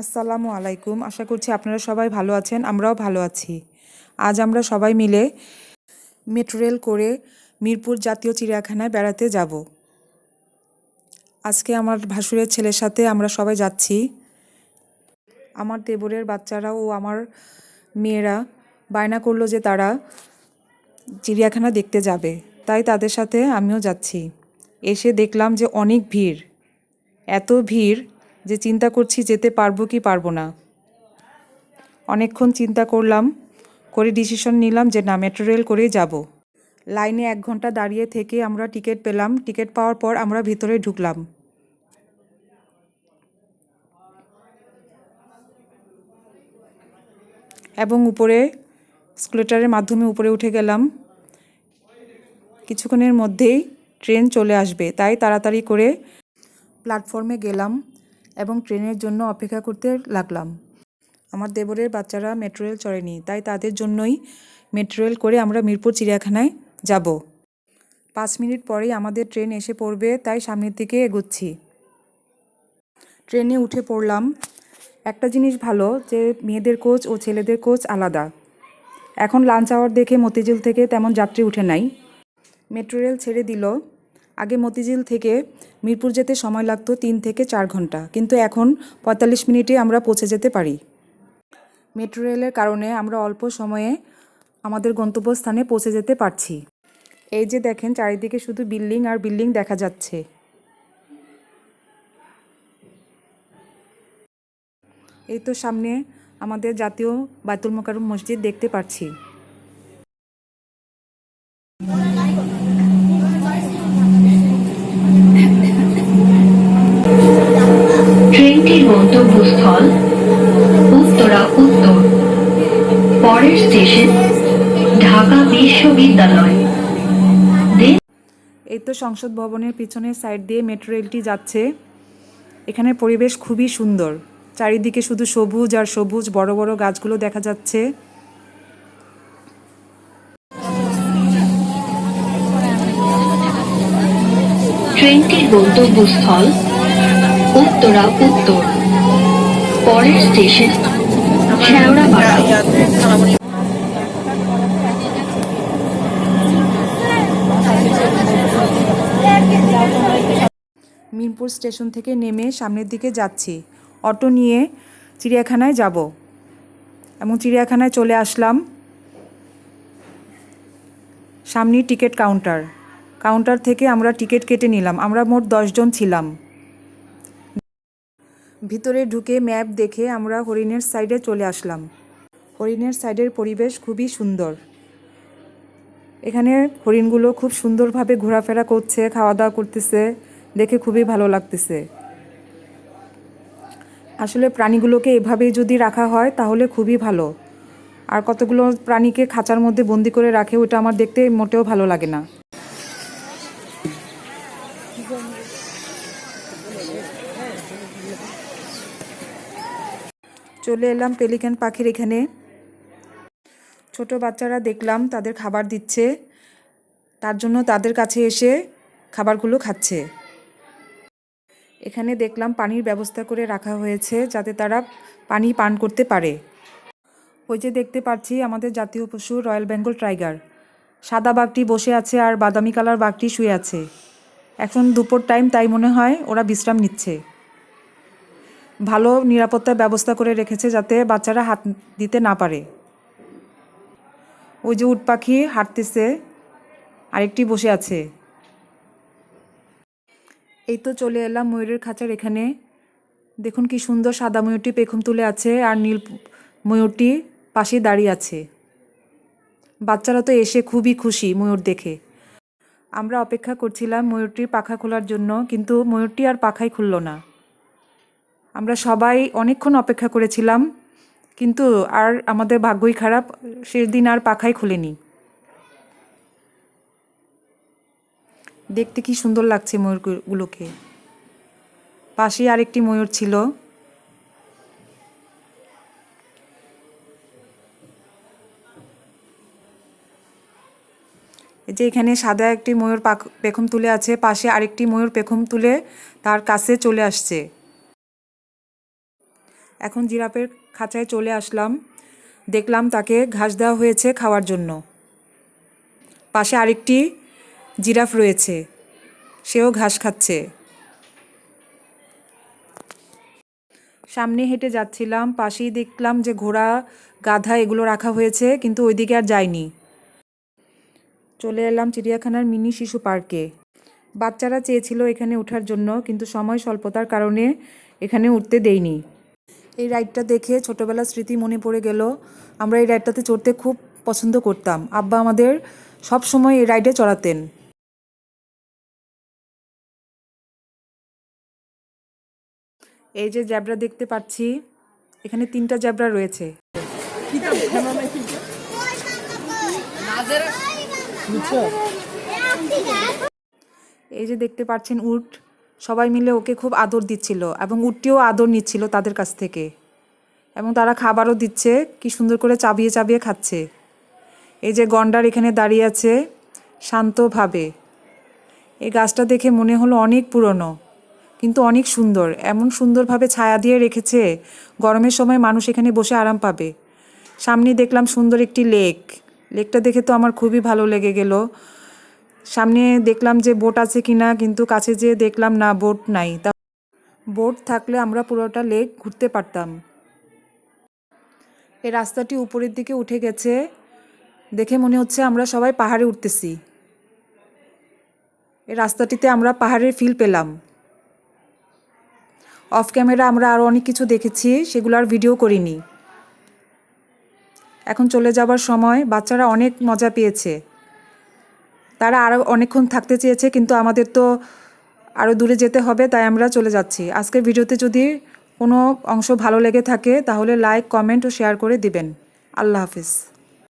আসসালামু আলাইকুম। আশা করছি আপনারা সবাই ভালো আছেন, আমরাও ভালো আছি। আজ আমরা সবাই মিলে মেট্রো রেল করে মিরপুর জাতীয় চিড়িয়াখানায় বেড়াতে যাব। আজকে আমার ভাসুরের ছেলের সাথে আমরা সবাই যাচ্ছি। আমার দেবরের বাচ্চারা ও আমার মেয়েরা বায়না করল যে তারা চিড়িয়াখানা দেখতে যাবে। তাই তাদের সাথে আমিও যাচ্ছি। এসে দেখলাম যে অনেক ভিড়। এত ভিড় যে চিন্তা করছি যেতে পারব কি পারব না। অনেকক্ষণ চিন্তা করলাম, করে ডিসিশন নিলাম যে না মেট্রো রেল করেই যাব। লাইনে এক ঘণ্টা দাঁড়িয়ে থেকে আমরা টিকিট পেলাম। টিকিট পাওয়ার পর আমরা ভিতরে ঢুকলাম। এবং উপরে স্কুলেটারের মাধ্যমে উপরে উঠে গেলাম। কিছুক্ষণের মধ্যেই ট্রেন চলে আসবে। তাই তাড়াতাড়ি করে প্ল্যাটফর্মে গেলাম। এবং ট্রেনের জন্য অপেক্ষা করতে লাগলাম। আমার দেবরের বাচ্চারা মেট্রো রেল চড়েনি, তাই তাদের জন্যই মেট্রো রেল করে আমরা মিরপুর চিড়িয়াখানায় যাব। পাঁচ মিনিট পরেই আমাদের ট্রেন এসে পড়বে, তাই সামনের দিকে এগোচ্ছি। ট্রেনে উঠে পড়লাম। একটা জিনিস ভালো, যে মেয়েদের কোচ ও ছেলেদের কোচ আলাদা। এখন লাঞ্চ আওয়ার দেখে মতিঝিল থেকে তেমন যাত্রী উঠে নাই। মেট্রো রেল ছেড়ে দিল। আগে মতিঝিল থেকে মিরপুর যেতে সময় লাগতো তিন থেকে চার ঘণ্টা। কিন্তু এখন পঁয়তাল্লিশ মিনিটে আমরা পৌঁছে যেতে পারি। মেট্রো রেলের কারণে আমরা অল্প সময়ে আমাদের গন্তব্যস্থানে পৌঁছে যেতে পারছি। এই যে দেখেন, চারিদিকে শুধু বিল্ডিং আর বিল্ডিং দেখা যাচ্ছে। এই তো সামনে আমাদের জাতীয় বায়তুল মোকারম মসজিদ দেখতে পাচ্ছি গন্তব্যস্থল উত্তরা উত্তর। পরের স্টেশন ঢাকা বিশ্ববিদ্যালয়। এই তো সংসদ ভবনের পিছনের সাইড দিয়ে মেট্রো রেলটি যাচ্ছে। এখানে পরিবেশ খুবই সুন্দর। চারিদিকে শুধু সবুজ আর সবুজ বড় বড় গাছগুলো দেখা যাচ্ছে। ট্রেনটির গন্তব্যস্থল উত্তরা উত্তর। পরের স্টেশন মিরপুর স্টেশন থেকে নেমে সামনের দিকে যাচ্ছি। অটো নিয়ে চিড়িয়াখানায় যাব। এবং চিড়িয়াখানায় চলে আসলাম সামনেই টিকিট কাউন্টার। কাউন্টার থেকে আমরা টিকিট কেটে নিলাম। আমরা মোট দশজন ছিলাম। ভিতরে ঢুকে ম্যাপ দেখে আমরা হরিণের সাইডে চলে আসলাম। হরিণের সাইডের পরিবেশ খুবই সুন্দর। এখানে হরিণগুলো খুব সুন্দরভাবে ঘোরাফেরা করছে খাওয়া দাওয়া করতেছে, দেখে খুবই ভালো লাগতেছে। আসলে প্রাণীগুলোকে এভাবেই যদি রাখা হয়, তাহলে খুবই ভালো। আর কতগুলো প্রাণীকে খাঁচার মধ্যে বন্দি করে রাখে, ওটা আমার দেখতে মোটেও ভালো লাগে না। চলে এলাম পেলিকান পাখির এখানে। ছোট বাচ্চারা দেখলাম তাদের খাবার দিচ্ছে, তার জন্য তাদের কাছে এসে খাবারগুলো খাচ্ছে। এখানে দেখলাম পানির ব্যবস্থা করে রাখা হয়েছে যাতে তারা পানি পান করতে পারে। ওই যে দেখতে পাচ্ছি আমাদের জাতীয় পশু রয়্যাল বেঙ্গল টাইগার। সাদা বাঘটি বসে আছে আর বাদামি কালার বাঘটি শুয়ে আছে। এখন দুপুর টাইম তাই মনে হয় ওরা বিশ্রাম নিচ্ছে। ভালো নিরাপত্তার ব্যবস্থা করে রেখেছে যাতে বাচ্চারা হাত দিতে না পারে। ওই যে উট পাখি হাঁটতেছে, আরেকটি বসে আছে। এই তো চলে এলাম ময়ূরের খাঁচার এখানে। দেখুন কি সুন্দর সাদা ময়ূরটি পেখম তুলে আছে আর নীল ময়ূরটি পাশে দাঁড়িয়ে আছে। বাচ্চারা তো এসে খুবই খুশি ময়ূর দেখে। আমরা অপেক্ষা করছিলাম ময়ূরটির পাখা খোলার জন্য, কিন্তু ময়ূরটি আর পাখাই খুলল না। আমরা সবাই অনেকক্ষণ অপেক্ষা করেছিলাম, কিন্তু আর আমাদের ভাগ্যই খারাপ, সেদিন আর পাখাই খুলেনি। দেখতে কি সুন্দর লাগছে ময়ূরগুলোকে। পাশে আরেকটি ময়ূর ছিল। এই যে এখানে সাদা একটি ময়ূর পাখ পেখম তুলে আছে, পাশে আরেকটি ময়ূর পেখম তুলে তার কাছে চলে আসছে। এখন জিরাফের খাঁচায় চলে আসলাম। দেখলাম তাকে ঘাস দেওয়া হয়েছে খাওয়ার জন্য। পাশে আরেকটি জিরাফ রয়েছে। সেও ঘাস খাচ্ছে। সামনে হেঁটে যাচ্ছিলাম, পাশেই দেখলাম যে ঘোড়া, গাধা এগুলো রাখা হয়েছে, কিন্তু ওইদিকে আর যায়নি। চলে এলাম চিড়িয়াখানার মিনি শিশু পার্কে। বাচ্চারা চেয়েছিল এখানে ওঠার জন্য, কিন্তু সময় স্বল্পতার কারণে এখানে উঠতে দেইনি এই রাইডটা দেখে ছোটবেলার স্মৃতি মনে পড়ে গেল। আমরা এই রাইডটাতে চড়তে খুব পছন্দ করতাম। আব্বা আমাদের সব সময় এই রাইডে চড়াতেন। এই যে জ্যাবরা দেখতে পাচ্ছি এখানে তিনটা জ্যাবরা রয়েছে। এই যে দেখতে পাচ্ছেন উট। সবাই মিলে ওকে খুব আদর দিচ্ছিল এবং উটটিও আদর নিচ্ছিল তাদের কাছ থেকে। এবং তারা খাবারও দিচ্ছে, কি সুন্দর করে চাবিয়ে চাবিয়ে খাচ্ছে। এই যে গন্ডার এখানে দাঁড়িয়ে আছে, শান্তভাবে। এই গাছটা দেখে মনে হলো অনেক পুরনো, কিন্তু অনেক সুন্দর। এমন সুন্দরভাবে ছায়া দিয়ে রেখেছে, গরমের সময় মানুষ এখানে বসে আরাম পাবে। সামনে দেখলাম সুন্দর একটি লেক। লেকটা দেখে তো আমার খুবই ভালো লেগে গেল। সামনে দেখলাম যে বোট আছে কিনা, কিন্তু কাছে যেয়ে দেখলাম না, বোট নাই। তা বোট থাকলে আমরা পুরোটা লেক ঘুরতে পারতাম। এই রাস্তাটি উপরের দিকে উঠে গেছে, দেখে মনে হচ্ছে আমরা সবাই পাহাড়ে উঠতেছি। এই রাস্তাটিতে আমরা পাহাড়ের ফিল পেলাম। অফ ক্যামেরা আমরা আরও অনেক কিছু দেখেছি, সেগুলো আর ভিডিও করিনি। এখন চলে যাবার সময়, বাচ্চারা অনেক মজা পেয়েছে। তারা আরও অনেকক্ষণ থাকতে চেয়েছে, কিন্তু আমাদের তো আরও দূরে যেতে হবে, তাই আমরা চলে যাচ্ছি। আজকের ভিডিওতে যদি কোনো অংশ ভালো লেগে থাকে, তাহলে লাইক কমেন্ট ও শেয়ার করে দিবেন। আল্লাহ হাফিজ।